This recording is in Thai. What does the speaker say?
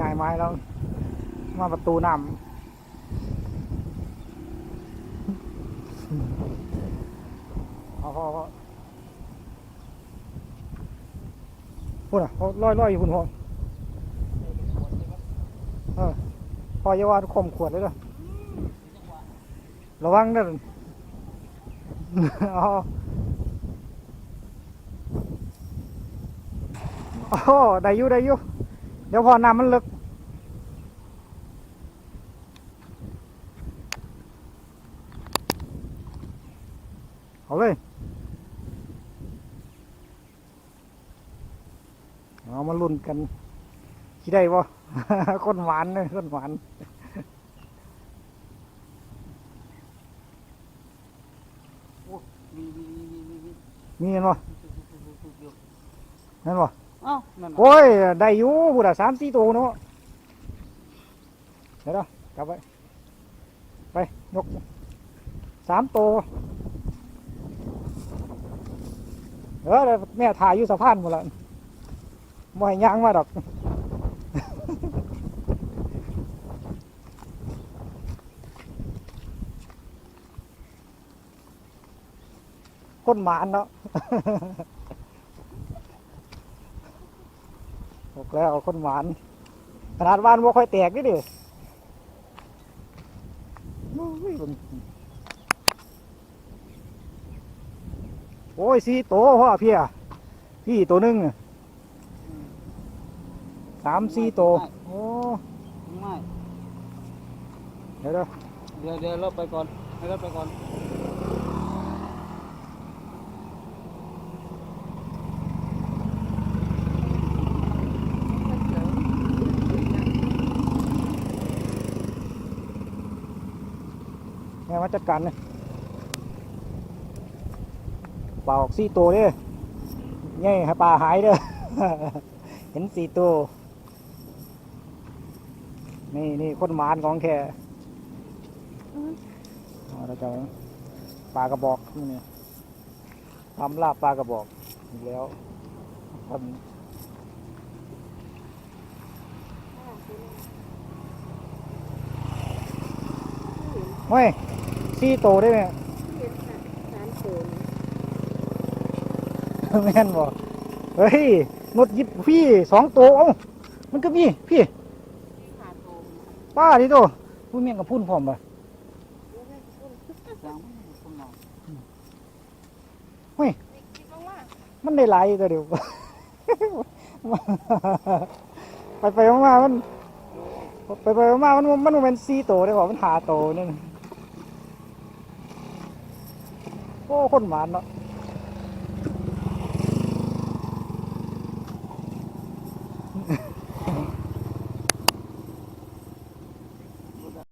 ง่ายไม้แล้ว มาประตูน้ำเอาพอพอพูดอะเขาลอยลอยอยู่คุณพ่อเออพออย่าว่าข่มขวดเลยเด้อระวังเด้อเอโอ้ได้อยู่ได้อยู่ เดี๋ยวพอน้ำมันลึก เอาเลย เอามาลุ้นกันที่ได้บ่คนหวานเลยคนหวานมีมีมีมีมีมีเห็นบ่เห็นบ่ เอ้านั่นน่ะโอ้ย ได้อยู่บุดะสามสี่ตัวเนาะเดี๋ยวนะกลับไปไป ยกสามตัวเออเดี๋ยวแม่ถ่ายอยู่สะพานหมดละไม่ให้ย่างมาดอก คนหมานเนาะ บอกแล้วคนหวาน ขนาดหวานบ่ค่อยแตกนี่ดิโอ้ยมันโอ้ยสี่ตัวพ่อเพียพี่ตัวหนึงอะสามสี่ตัวโอ้ไม่เดี๋ยวเดี๋ยวเดี๋ยวเดี๋ยวเราไปก่อนให้เราไปก่อน แม่มาจัดการเลยเปล่าออกสี่ตัวเด้ไงให้ปลาหายเด้อเห็นสี่ตัว นี่นี่คนหมานของแค่เอาเราจะปลากระบอกนี่เนี่ยทำลาบปลากระบอกอีกแล้วทำเฮ้ยสี่ตัวได้ไหมแม่นบ่เฮ้ยนดหยิบพี่สองตัวเอ้ามันก็มีพี่ป้าดิโตพูดเมียงกับพุ่นพร้อมป่ะสร้างคนเรามันได้หลายตัวเดียวไปไปๆมาๆมัน ไปไปๆมาๆมันมันมันเป็นสี่ตัวได้บ่มันหาตัวนั่นโอ้คนหมานเนาะ